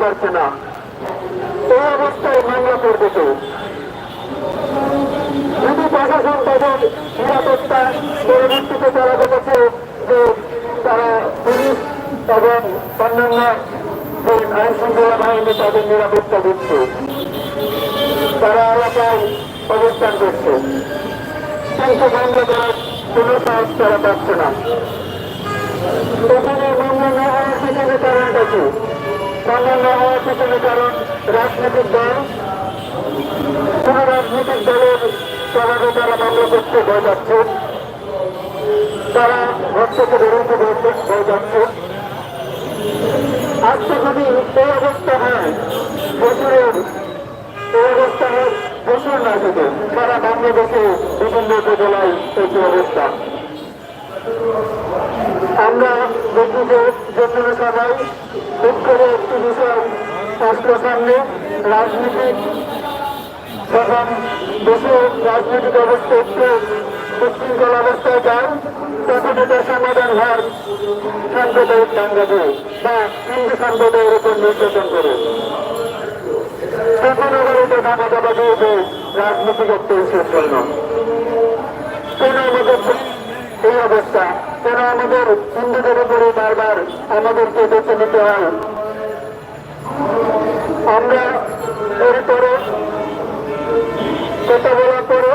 পারছে না। এই অবস্থায় মামলা করবে তো যদি প্রশাসন তাদের নিরাপত্তা পরবর্তীতে তারা দেখেছে যে তারা পুলিশ এবং অন্যান্য যে আইন শৃঙ্খলা বাহিনী তাদের নিরাপত্তা দিচ্ছে, তারা এলাকায় অবস্থান করছে। কিন্তু মামলা করার কোনো সাহস তারা পাচ্ছে না। এখানে মামলা না হওয়ার পিছনে কারণটা না হওয়ার পিছনে কারণ? রাজনৈতিক দল? কোন রাজনৈতিক দলের সমাজে তারা মামলা করতে ভয় যাচ্ছে তারা ভোট থেকে বেরোতে ভয় যাচ্ছে আজকে যদি এই অবস্থা হয়, বছরের এই অবস্থা হয়, বছর না শুধু সারা বাংলাদেশে বিভিন্ন উপজেলায় এই অবস্থা। আমরা দেখি যে যেখানে সবাই খুব করে একটি বিষয় আসলো সামনে। রাজনীতিক যখন দেশে রাজনৈতিক অবস্থা একটু উচ্ছৃঙ্খল অবস্থায় যায়। তখন এটা সমাধান হওয়ার সাম্প্রদায়িক দাঙ্গা দিয়ে বা হিন্দু সম্প্রদায়ের উপর নির্যাতন করে। তখন আবার এটা দাবা দাবা দিয়ে যে রাজনৈতিক একটা জন্য। কেন আমাদের এই অবস্থা কেন আমাদের হিন্দুদের উপরে বারবার আমাদেরকে বেছে নিতে হয়। আমরা এরপরে কথা বলার পরে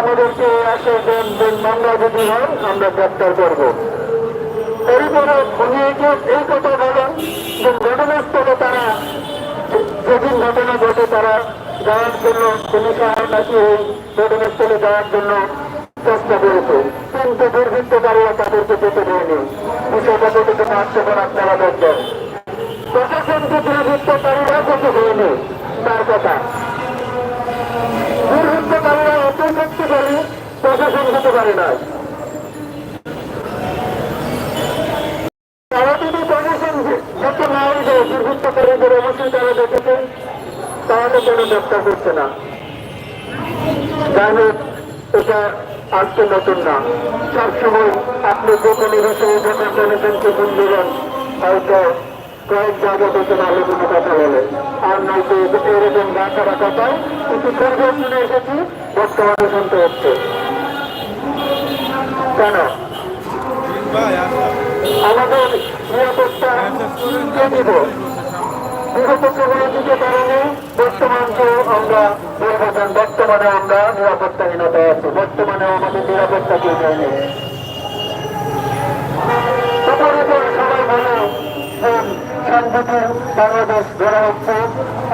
আমাদেরকে আসে দেন দেন মামলা যদি হয়, আমরা গ্রেপ্তার করব। এরপরে উনি এই কথা বলেন যে ঘটনাস্থলে তারা, যেদিন ঘটনা ঘটে তারা যাওয়ার জন্য সহায় নাকি এই ঘটনাস্থলে যাওয়ার জন্য চেষ্টা করেছে, কিন্তু দুর্বৃত্তকারীরা তাদেরকে পেতে দেয়নি। বিষয়টা থেকে হাস্যকর আপনারা দেখবেন প্রশাসনকে দুর্বৃত্তকারীরা পেতে দেয়নি, তার কথা। দুর্বৃত্তকারীরা এত শক্তিশালী প্রশাসন হতে পারে না। তারা যত তারা তাহলে কেন গ্রেপ্তার করছে না। যাই হোক, এটা আজকে নতুন না সবসময় আপনি কোনো বিষয়ে যখন জনগণকে দেবেন হয়তো কয়েক জায়গা থেকে ভালো কোনো কথা বলে। আর নয়তো এরকম গাছারা কথা কিন্তু পরিবর্তনে এসেছি বর্তমানে শুনতে হচ্ছে। কেন? আমাদের নিরাপত্তা কে দিব? বিগত সামাজিকের কারণে বর্তমান যে আমরা নির্বাচন বর্তমানে আমরা নিরাপত্তাহীনতায় আছি। বর্তমানে আমাদের নিরাপত্তা কেউ দেয়নি বলে বাংলাদেশ ধরা হচ্ছে,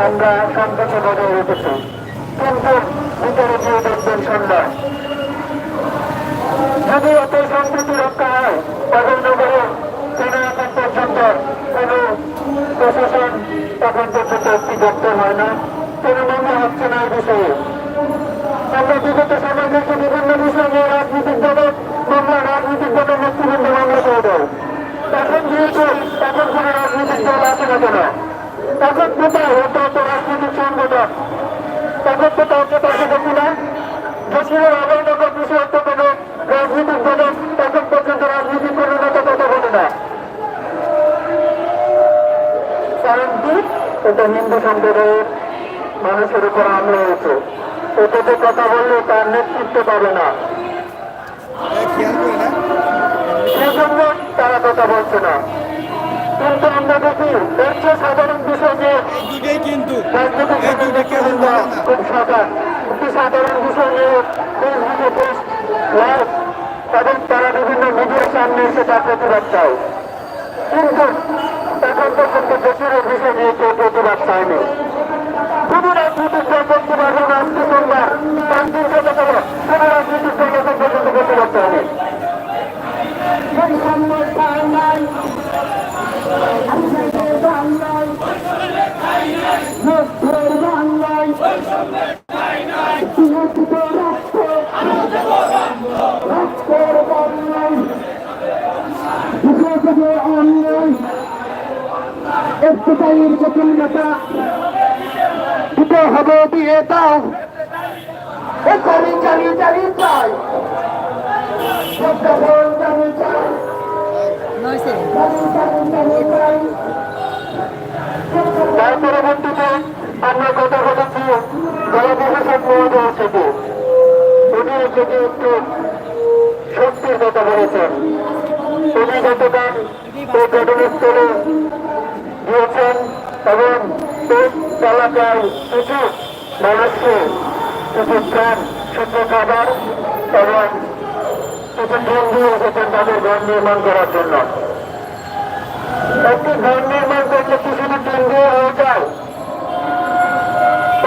আমরা প্রশাসন এখন পর্যন্ত একটি গ্রেপ্তার হয় না কোন মামলা হচ্ছে না এই বিষয়ে আমরা বিগত সময় দেখে বিভিন্ন বিষয় নিয়ে রাজনৈতিক দলের মামলা রাজনৈতিক দলের নেতৃবৃন্দ মামলা করে দেয় এখন যেহেতু এখন কোন রাজনৈতিক দল আছে না কেন এখন কোথায় হতো তো রাজনৈতিক সংগঠন এখন তো তাকে দেখি না যদিও অবৈধকর বিষয় তো কোনো রাজনৈতিক দলের এখন পর্যন্ত রাজনীতি কোনো নেতা কথা বলে না কারণ কি এটা হিন্দু সম্প্রদায়ের মানুষের উপর হামলা হয়েছে। এটাতে কথা বললে তার নেতৃত্ব পাবে না। সেজন্য তারা কথা বলছে না। কিন্তু আমরা দেখি এর চেয়ে সাধারণ বিষয় না খুব সাধারণ। একটি সাধারণ বিষয় নিয়ে ফেসবুকে পোস্ট লাইভ এবং তারা বিভিন্ন মিডিয়ার সামনে এসে তার প্রতিবাদ চায়। কিন্তু পর্যন্ত দেশের বিষয় নিয়ে কেউ প্রতিবাদ চায়নি। শুধু রাজনৈতিক দল করতে পারবে না আজকে দিন কথা বলো শুধু রাজনৈতিক দল পর্যন্ত প্রতিবাদ চায়নি একটাইয়ের জটিলতা দিতে হবে দিয়ে দাও। এ চালি চালি চালি চাই। একটা নির্মাণ করার জন্য। একটি ঘর নির্মাণ করলে কি শুধু ট্রেন দিয়ে হয়ে যায়।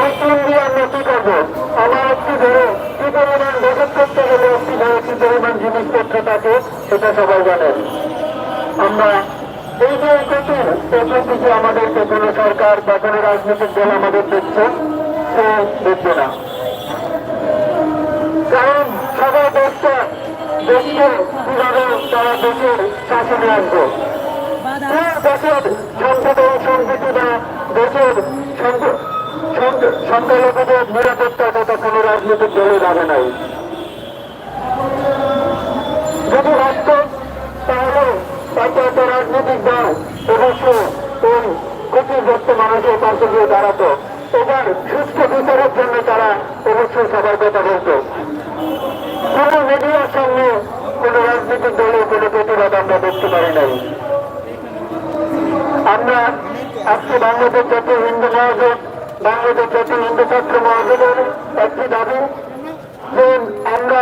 এই ট্রেন দিয়ে আমরা কি করব? আমার একটি ঘরে কি পরিমাণ বসত করতে গেলে একটি ঘরে কি পরিমাণ জিনিসপত্র থাকে, সেটা সবাই জানেন আমরা এই যে কঠিন পেছন থেকে আমাদেরকে কোনো সরকার বা কোনো রাজনৈতিক দল আমাদের দেখছে, সে দেখবে না। কারণ সবাই দেশকে কীভাবে তারা দেশের শাসনে আসবে? দেশের বা দেশের সংখ্যালঘুদের নিরাপত্তা তথা কোনো রাজনৈতিক দলে যাবে নাই। যদি ভাবত তাহলে তাকে একটা রাজনৈতিক দল অবশ্য এই ক্ষতিগ্রস্ত মানুষের পাশে গিয়ে দাঁড়াতো। এবার সুস্থ বিচারের জন্য তারা অবশ্যই সবার কথা বলতো। কোনো মিডিয়ার সঙ্গে কোনো রাজনৈতিক দলের কোনো প্রতিবাদ আমরা দেখতে পারি নাই। আমরা আজকে বাংলাদেশ জাতীয় হিন্দু মহাজোট, বাংলাদেশ জাতীয় হিন্দু ছাত্র মহাজোটের একটি দাবি যে আমরা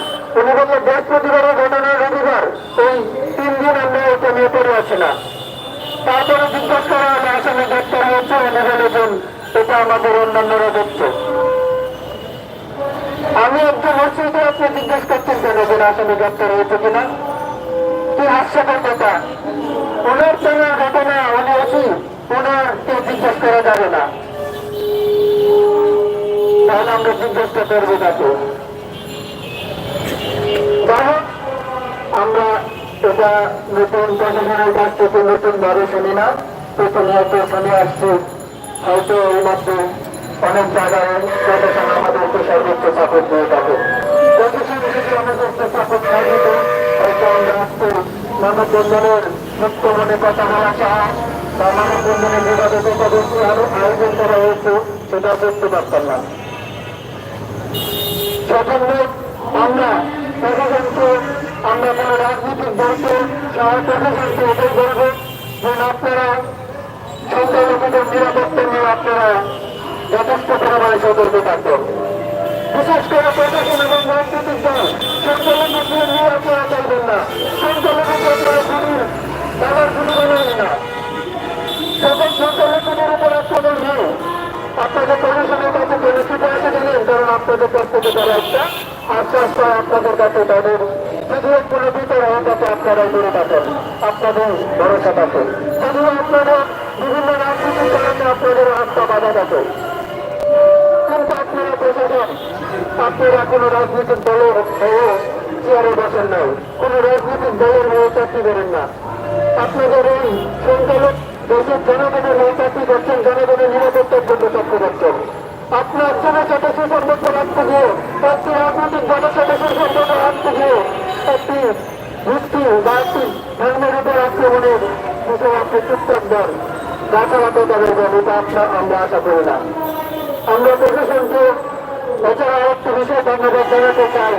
উনি বলল বৃহস্পতিবারের ঘটনা রবিবার। এই তিন দিন আমরা এটা নিয়ে পড়ে আছি না। তারপরে জিজ্ঞেস করা হলে আসামে গ্রেপ্তার হয়েছে উনি বলেছেন, এটা আমাদের অন্যান্যরা দেখছে আমি একজন মসজিদে আপনি জিজ্ঞেস করছেন কেন যে আসামে গ্রেপ্তার হয়েছে কিনা? কি হাস্যকর কথা। ওনার চেনা ঘটনা, উনি আছি ওনারকে জিজ্ঞেস করা যাবে না। তাহলে আমরা জিজ্ঞাসা করব তাকে। যাই আমরা এটা নতুন প্রশাসনের কাছ থেকে নতুন ভাবে শুনি না। প্রতিনিয়ত শুনে আসছি, হয়তো এই মধ্যে অনেক জায়গায় প্রশাসন আমাদেরকে সর্বোচ্চ সাপোর্ট দিয়ে থাকে। প্রশাসন যদি আমাদেরকে সাপোর্ট না। আমরা প্রশাসনকে আমরা কোনো রাজনৈতিক দলকে প্রশাসনকে এটাই বলব যে আপনারা সংখ্যালঘুদের নিরাপত্তা নিয়ে আপনারা যথেষ্ট পরিমাণে সতর্ক থাকবেন। বিশেষ করে প্রশাসন এবং রাজনৈতিক দল সংখ্যালঘুদের নিয়ে আপনারা চলবেন না। সংখ্যালঘুকে আপনারা শুনুন তাদের শুরু করেন না। সকল সংখ্যালঘুদের উপর আক্রমণ নেই আপনাদের প্রশাসনের কাছে পরিস্থিতি আছে কারণ আপনাদের কাছ তারা একটা আশ্বাস পায় আপনাদের কাছে তাদের যদিও কোনো হয়ে যাতে আপনারা দূরে থাকেন। আপনাদের ভরসা থাকে। যদিও আপনাদের বিভিন্ন রাজনীতির কারণে আপনাদের রাস্তা বাধা থাকে। কিন্তু আপনারা প্রশাসন আপনারা কোনো রাজনৈতিক দলের হয়ে চেয়ারে বসেন নাই। কোনো রাজনৈতিক দলের হয়ে চাকরি করেন না। আপনাদের এই সংখ্যালঘু দেশের জনগণের হয়ে চাকরি করছেন, জনগণের নিরাপত্তার জন্য চাকরি করছেন। আপনার জনের সাথে সুসম্পর্ক রাখতে গিয়ে একটি রাজনৈতিক দলের সাথে সুসম্পর্ক রাখতে গিয়ে একটি গোষ্ঠী বা একটি ধর্মের উপর আক্রমণের বিষয়ে আপনি চুপ থাকবেন রাতারাতি তাদের এটা আপনার আমরা আশা করি না। আমরা প্রশাসনকে এছাড়া আরেকটি বিষয় ধন্যবাদ জানাতে চাই।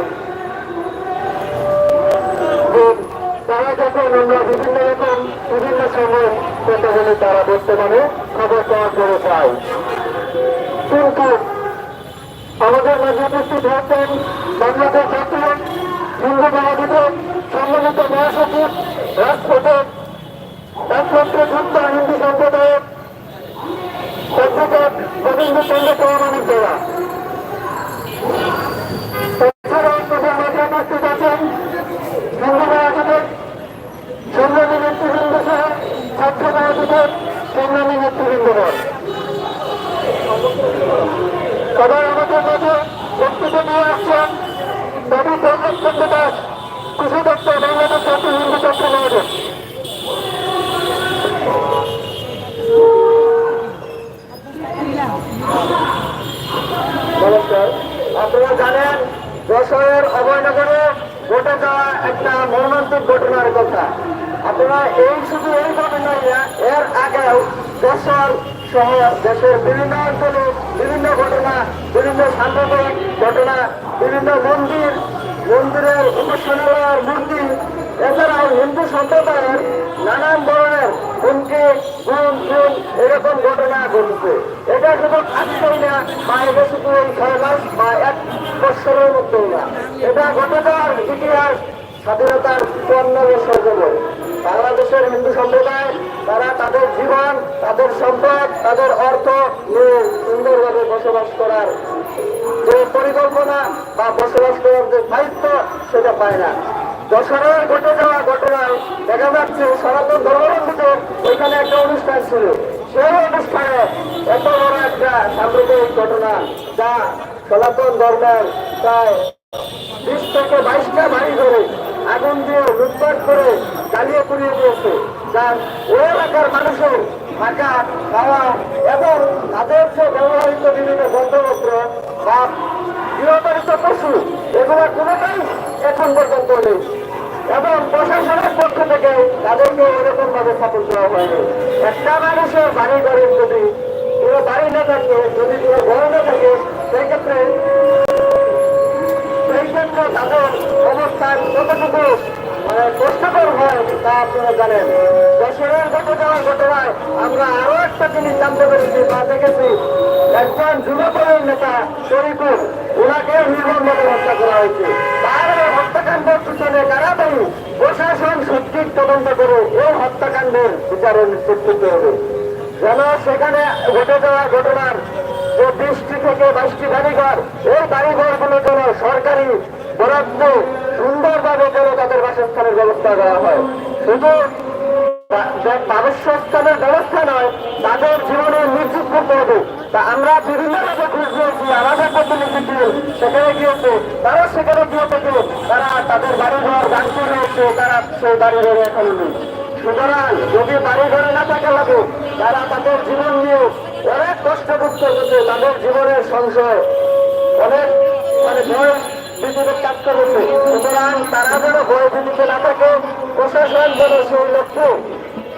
তারা যখন আমরা বিভিন্ন রকম বিভিন্ন সময় কথা বলে তারা বর্তমানে খবর পাওয়ার করে চাই। কিন্তু আমাদের মাঝে উপস্থিত হয়েছেন বাংলাদেশ জাতীয় হিন্দু মহাজোটের সম্মানিত মহাসচিব রাজপথের একমাত্র যুক্ত হিন্দু সম্প্রদায়ের অধ্যাপক গোবিন্দ চন্দ্র চৌমানিক দেওয়া এছাড়াও আমাদের মাঝে উপস্থিত আছেন হিন্দু মহাজোটের সম্মানী নেতৃবৃন্দ সহ ছাত্র মহাজোটের সম্মানী নেতৃবৃন্দগণ সবাই আমাদের মাঝে বক্তব্য নিয়ে আসছেন। বাবু প্রমোদ দাস কৃষি বাংলাদেশ হিন্দু আপনারা জানেন অভয়নগরে যাওয়া একটা ঘটনার কথা। আপনারা এই শুধু এই ঘটনা এর আগেও যশোর সহ দেশের বিভিন্ন ঘটনা বিভিন্ন সাম্প্রদায়িক ঘটনা বিভিন্ন মন্দির মন্দিরের উপাসনালয়ের মূর্তি এছাড়াও হিন্দু সম্প্রদায়ের নানান ধরনের হুমকি গুণ গুণ এরকম ঘটনা ঘটছে। এটা শুধু আজকেই না বা এটা শুধু এই ছয় মাস বা এক বছরের মধ্যেই না। এটা ঘটে যাওয়ার ইতিহাস স্বাধীনতার চুয়ান্ন বছর যাবত বাংলাদেশের হিন্দু সম্প্রদায়, তারা তাদের জীবন, তাদের সম্পদ, তাদের অর্থ নিয়ে সুন্দরভাবে বসবাস করার যে পরিকল্পনা বা বসবাস করার যে দায়িত্ব, সেটা পায় না। দশরের ঘটে যাওয়া ঘটনায় দেখা যাচ্ছে সনাতন ধর্মাবলম্বীদের ওইখানে একটা অনুষ্ঠান ছিল। সেই অনুষ্ঠানে এত বড় একটা সাম্প্রদায়িক ঘটনা যা সনাতন ধর্মের প্রায় বিশ থেকে বাইশটা বাড়ি ধরে আগুন দিয়ে লুটপাট করে জ্বালিয়ে পুড়িয়ে দিয়েছে। যার ওই এলাকার মানুষের থাকা, খাওয়া এবং তাদের যে ব্যবহৃত বিভিন্ন যন্ত্রপত্র বা গৃহপালিত পশু, এগুলো কোনোটাই এখন পর্যন্ত নেই। এবং প্রশাসনের পক্ষ থেকে তাদেরকে এরকম ভাবে সাপোর্ট দেওয়া হয়নি। একটা মানুষের বাড়ি ঘরের যদি কোনো বাড়ি না থাকে, যদি কোনো ঘর না থাকে, সেক্ষেত্রে সেই ক্ষেত্রে তাদের অবস্থান কতটুকু মানে কষ্টকর হয় তা আপনারা জানেন। দশরের ঘটে যাওয়ার ঘটনায় আমরা আরও একটা জিনিস জানতে পেরেছি বা দেখেছি। একজন যুবদলের নেতা শরীফুল ওনাকে নির্মমভাবে হত্যা করা হয়েছে। দায়ী প্রশাসন সঠিক তদন্ত করে এই হত্যাকাণ্ডের বিচারের নিশ্চিত হবে যেন সেখানে ঘটে যাওয়া ঘটনার যে বৃষ্টি থেকে বাইশটি বাড়িঘর এই বাড়িঘরগুলো যেন সরকারি বরাদ্দ সুন্দরভাবে যেন তাদের বাসস্থানের ব্যবস্থা করা হয়। শুধু বা- যে বাসস্থানের ব্যবস্থা নয়, তাদের জীবনে নিশ্চিত করতে হবে। তা আমরা বিভিন্নভাবে ঘুষ দিয়েছি আমাদের প্রতিনিধি টিম সেখানে গিয়েছে, তারা সেখানে গিয়ে থেকে তারা তাদের বাড়িঘর ভাঙচুর হয়েছে, তারা সেই বাড়িঘরে এখন নেই। সুতরাং যদি বাড়ি ঘরে না থাকে লাগে, তারা তাদের জীবন নিয়ে অনেক কষ্ট করতে হচ্ছে তাদের জীবনের সংশয়, অনেক মানে ভয় পৃথিবীর কাজ করছে। সুতরাং তারা যেন ভয় পৃথিবীতে না থাকে প্রশাসন যেন সেই লক্ষ্যে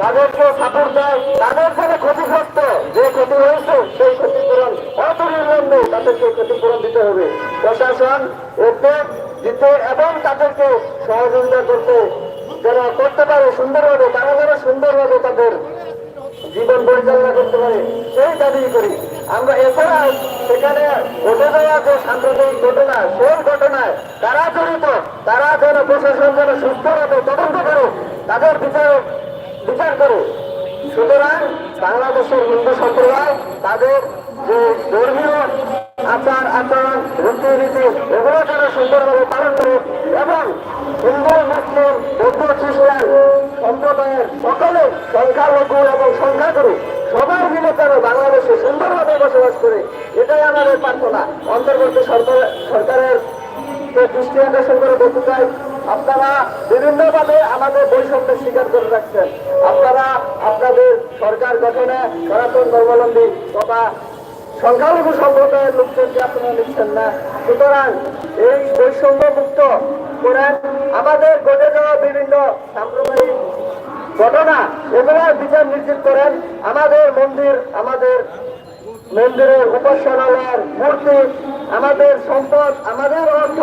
তাদেরকে সাপোর্ট দেয় তাদের যেন ক্ষতিগ্রস্ত। যে ক্ষতি হয়েছে সেই ক্ষতিপূরণ অপরিবন্ধে তাদেরকে ক্ষতিপূরণ দিতে হবে। প্রশাসন, এতে দিতে এবং তাদেরকে সহযোগিতা করতে, যারা করতে পারে সুন্দরভাবে, তারা যেন সুন্দরভাবে তাদের জীবন পরিচালনা করতে পারে সেই দাবি করি। আমরা এছাড়াও সেখানে ঘটে যাওয়া যে সাম্প্রদায়িক ঘটনা, সেই ঘটনায় তারা জড়িত, তারা যেন প্রশাসন যেন সুস্থভাবে তদন্ত করে তাদের বিচার বিচার করে সুতরাং বাংলাদেশের হিন্দু সম্প্রদায় তাদের যে ধর্মীয় আচার, আচরণ রীতিনীতি এগুলো যেন সুন্দরভাবে পালন করে এবং হিন্দু, মুসলিম, বৌদ্ধ, খ্রিস্টান সম্প্রদায়ের সকলে সংখ্যালঘু এবং সংখ্যা সংখ্যাগুরু সবাই মিলে যেন বাংলাদেশে সুন্দরভাবে বসবাস করে, এটাই আমাদের প্রার্থনা। অন্তর্বর্তী সরকার, সরকারের দৃষ্টি আকর্ষণ করে বলতে চাই, আপনারা বিভিন্নভাবে আমাদের বৈষম্যের স্বীকার করে রাখছেন। আপনারা আপনাদের সরকার গঠনে সনাতন ধর্মাবলম্বী তথা সংখ্যালঘু সম্প্রদায়ের লোকজনকে আপনারা নিচ্ছেন না। সুতরাং এই বৈষম্য মুক্ত করেন। আমাদের ঘটে যাওয়া বিভিন্ন সাম্প্রদায়িক ঘটনা, এগুলোর বিচার নিশ্চিত করেন। আমাদের মন্দির, আমাদের মন্দিরের উপাসনালয়ের মূর্তি, আমাদের সম্পদ, আমাদের অর্থ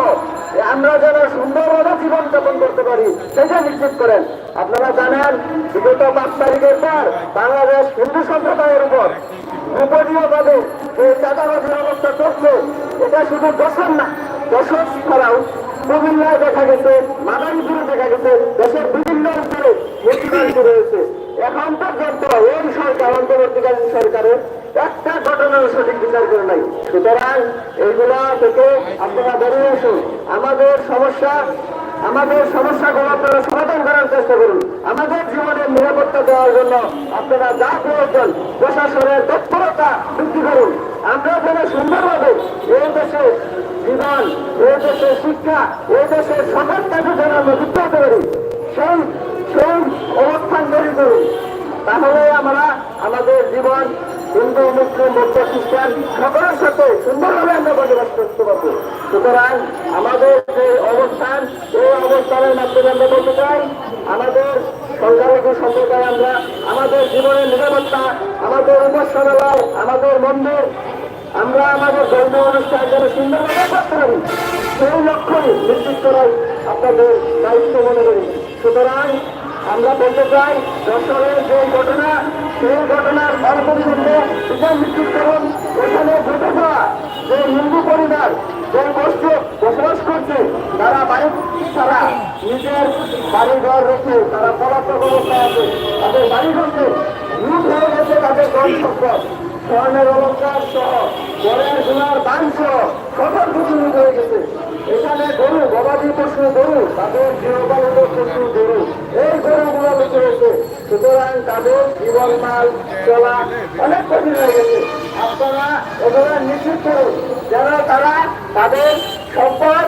আমরা যেন সুন্দরভাবে জীবন যাপন করতে পারি, সেটা নিশ্চিত করেন। আপনারা জানেন, বিগত পাঁচ তারিখের পর বাংলাদেশ হিন্দু সম্প্রদায়ের উপর গোপনীয়ভাবে যে চাঁদাবাজির অবস্থা চলছে, এটা শুধু দশম না দশম ছাড়াও কুমিল্লায় দেখা গেছে, মাদারীপুরে দেখা গেছে, দেশের বিভিন্ন অঞ্চলে মৃত্যুকান্ত রয়েছে। এখন পর্যন্ত এই সরকার, অন্তর্বর্তীকালীন সরকারের একটা ঘটনার সঠিক বিচার করে নাই। সুতরাং এইগুলা থেকে আপনারা বেরিয়ে আসুন। আমাদের সমস্যা, আমাদের সমস্যাগুলো আপনারা সমাধান করার চেষ্টা করুন। আমাদের জীবনের নিরাপত্তা দেওয়ার জন্য আপনারা যা প্রয়োজন, প্রশাসনের তৎপরতা বৃদ্ধি করুন। আমরা যেন সুন্দরভাবে এই দেশে জীবন এই দেশের শিক্ষা এই দেশের কাজে যেন আমরা পারি সেই সেই অবস্থান তৈরি করুন তাহলে আমরা আমাদের জীবন হিন্দু, মুসলিম, বৌদ্ধ, খ্রিস্টান সকলের সাথে সুন্দরভাবে আমরা বসবাস করতে পারব। সুতরাং আমাদের যে অবস্থান এই অবস্থানের মাধ্যমে আমরা বলতে চাই, আমাদের সংখ্যালঘু সম্প্রদায় আমরা, আমাদের জীবনের নিরাপত্তা, আমাদের উপাসনালয়, আমাদের মন্দির আমরা আমাদের ধর্মীয় অনুষ্ঠান যেন সুন্দরভাবে করতে পারি, সেই লক্ষ্যই নিশ্চিত করাই আপনাদের দায়িত্ব মনে করি। সুতরাং আমরা বলতে চাই যশোরের যে ঘটনা, সেই ঘটনার অল্পবিলম্বে বিচার নিশ্চিত করুন। এখানে ঘটে যাওয়া যে হিন্দু পরিবার, যে গোষ্ঠী বসবাস করছে, তারা বাড়ি ছাড়া নিজের বাড়িঘর রেখে তারা পলাতক অবস্থায় আছে। তাদের বাড়িঘরকে লুট হয়ে গেছে তাদের ধন সম্পদ স্বর্ণের অলঙ্কার সহ বরের সোনার দান সহ সকল হয়ে গেছে। এখানে গরু, গবাদি পশু, গরু, তাদের গৃহপালিত পশু, গরু, এই গরুগুলো বেঁচে হয়েছে সুতরাং তাদের জীবন মাল চলা অনেক কঠিন হয়ে গেছে। আপনারা এগুলো নিশ্চিত করুন, যেন তারা তাদের সম্পদ,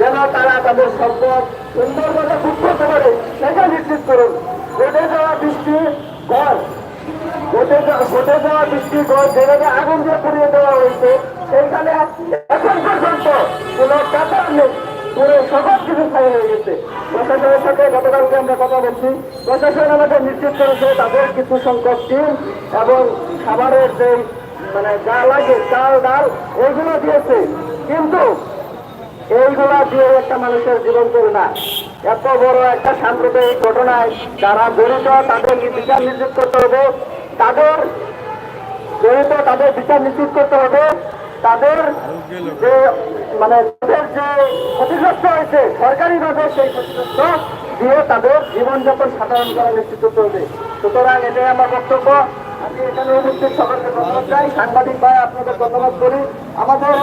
যেন তারা তাদের সম্পদ সুন্দরভাবে ভোগ করতে পারে সেটা নিশ্চিত করুন। ঘটে যাওয়া বৃষ্টি, ঘর ঘটে ঘটে যাওয়া বৃষ্টি ঘর যেখানে আগুন দিয়ে হয়েছে, সেইখানে এখন কোনো পুরো সকল কিছু ছাই হয়ে গেছে। প্রশাসনের সাথে গতকালকে আমরা কথা বলছি। প্রশাসন আমাদের নিশ্চিত করেছে তাদের কিছু সংখ্যক টিম এবং খাবারের যে মানে যা লাগে, চাল, ডাল এইগুলো দিয়েছে। কিন্তু এইগুলা দিয়ে একটা মানুষের জীবন চলে না। এত বড় একটা সাম্প্রদায়িক ঘটনায় যারা জড়িত তাদের বিচার নিশ্চিত করতে হবে। তাদের জড়িত, তাদের বিচার নিশ্চিত করতে হবে। তাদের যে মানে তাদের যে ক্ষতিগ্রস্ত হয়েছে সরকারিভাবে সেই ক্ষতিগ্রস্ত দিয়ে তাদের জীবনযাপন সাধারণ করা নিশ্চিত করতে হবে। সুতরাং এটাই আমার বক্তব্য। আমি এখানে উপস্থিত সকলকে ধন্যবাদ চাই সাংবাদিক ভাই, আপনাদের ধন্যবাদ করি আমাদের